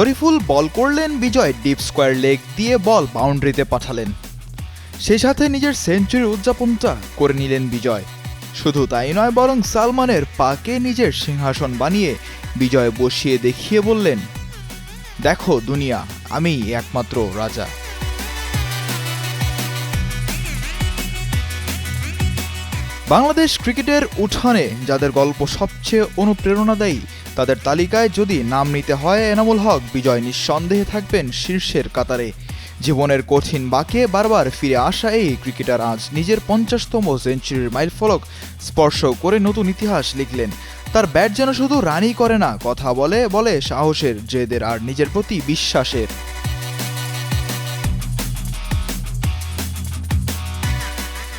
শরীফুল বল করলেন বিজয় deep square leg দিয়ে বল বাউন্ডারিতে পাঠালেন। সেই সাথে নিজের সেঞ্চুরি উদযাপনটা করে নিলেন বিজয়। শুধু তাই নয়, বরং সালমানের পাকে নিজের সিংহাসন বানিয়ে বিজয় বসিয়ে দেখিয়ে বললেন, দেখো দুনিয়া আমি একমাত্র রাজা। বাংলাদেশ ক্রিকেটের উঠানে যাদের গল্প সবচেয়ে অনুপ্রেরণাদায়ী তাদের তালিকায় যদি নাম নিতে হয়, এনামুল হক বিজয় নিঃসন্দেহে থাকবেন শীর্ষের কাতারে। জীবনের কঠিন বাঁকে বারবার ফিরে আসা এই ক্রিকেটার আজ নিজের পঞ্চাশতম সেঞ্চুরির মাইলফলক স্পর্শ করে নতুন ইতিহাস লিখলেন। তার ব্যাট যেন শুধু রানই করে না, কথা বলে বলে সাহসের জেদের আর নিজের প্রতি বিশ্বাসের।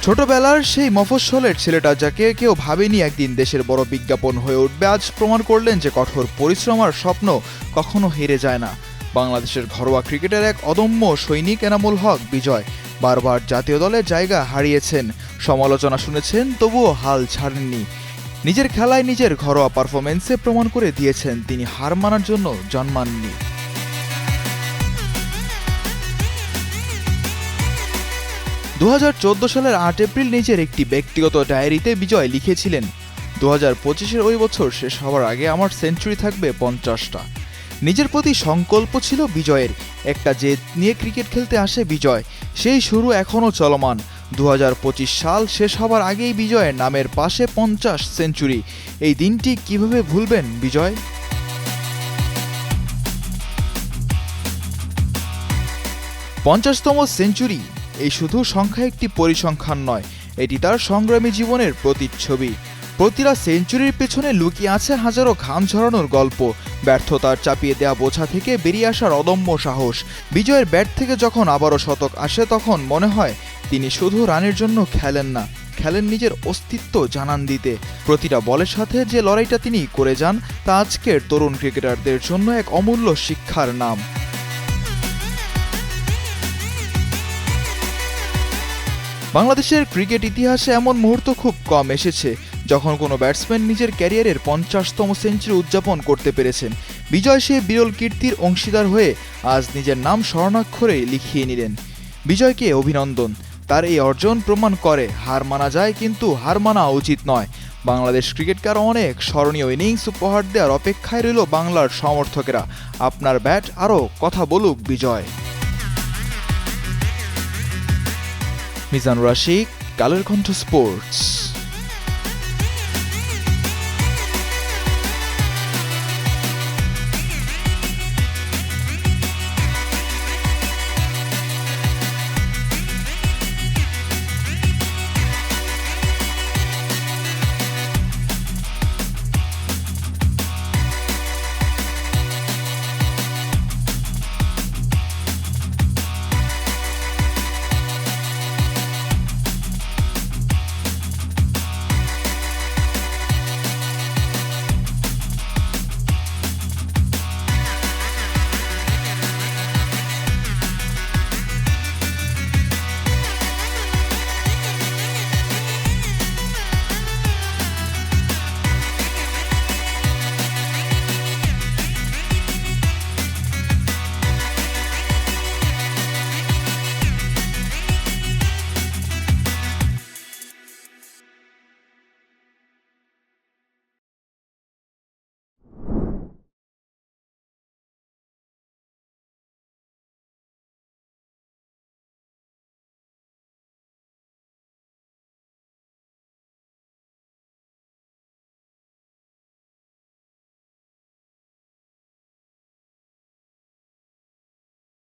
ছোটবেলার সেই মফস্বলের ছেলেটা যাকে কেউ ভাবেনি একদিন দেশের বড় বিজ্ঞাপন হয়ে উঠবে, আজ প্রমাণ করলেন যে কঠোর পরিশ্রম আর স্বপ্ন কখনো হেরে যায় না। বাংলাদেশের ঘরোয়া ক্রিকেটের এক অদম্য সৈনিক এনামুল হক বিজয়, বারবার জাতীয় দলে জায়গা হারিয়েছেন। সমালোচনা শুনেছেন, তবুও হাল ছাড়েননি। নিজের খেলায় নিজের ঘরোয়া পারফরমেন্সে প্রমাণ করে দিয়েছেন, তিনি হার মানার জন্য জন্মাননি। দু হাজার চোদ্দ সালের আট এপ্রিল নিজের একটি ব্যক্তিগত ডায়েরিতে বিজয় লিখেছিলেন। দু হাজার পঁচিশের ওই বছর শেষ হওয়ার আগে আমার সেঞ্চুরি থাকবে পঞ্চাশটা। নিজের প্রতি সংকল্প ছিল বিজয়ের। একটা জেদ নিয়ে ক্রিকেট খেলতে আসে বিজয়। সেই শুরু এখনও চলমান। দু হাজার পঁচিশ সাল শেষ হবার আগেই বিজয়ের নামের পাশে পঞ্চাশ সেঞ্চুরি। এই দিনটি কীভাবে ভুলবেন বিজয়? পঞ্চাশতম সেঞ্চুরি এই শুধু সংখ্যা একটি পরিসংখ্যান নয়, এটি তার সংগ্রামী জীবনের প্রতিচ্ছবি। প্রতিটা সেঞ্চুরির পেছনে লুকিয়ে আছে হাজারো ঘাম ঝরানোর গল্প। ব্যর্থতার চাপিয়ে দেওয়া বোঝা থেকে বেরিয়ে আসার অদম্য সাহস। বিজয়ের ব্যাট থেকে যখন আবারও শতক আসে, তখন মনে হয় তিনি শুধু রানের জন্য খেলেন না, খেলেন নিজের অস্তিত্ব জানান দিতে। প্রতিটা বলের সাথে যে লড়াইটা তিনি করে যান, তা আজকের তরুণ ক্রিকেটারদের জন্য এক অমূল্য শিক্ষার নাম। বাংলাদেশের ক্রিকেট ইতিহাসে এমন মুহূর্ত খুব কম এসেছে, যখন কোনো ব্যাটসম্যান নিজের ক্যারিয়ারের পঞ্চাশতম সেঞ্চুরি উদযাপন করতে পেরেছেন। বিজয় সে বিরল কীর্তির অংশীদার হয়ে আজ নিজের নাম স্বর্ণাক্ষরে লিখিয়ে নিলেন। বিজয়কে অভিনন্দন। তার এই অর্জন প্রমাণ করে, হার মানা যায় কিন্তু হার মানা উচিত নয়। বাংলাদেশ ক্রিকেটকার অনেক স্মরণীয় ইনিংস উপহার দেওয়ার অপেক্ষায় রইল বাংলার সমর্থকেরা। আপনার ব্যাট আরও কথা বলুক বিজয়। মিজানুর রাশিক কালের কণ্ঠ স্পোর্টস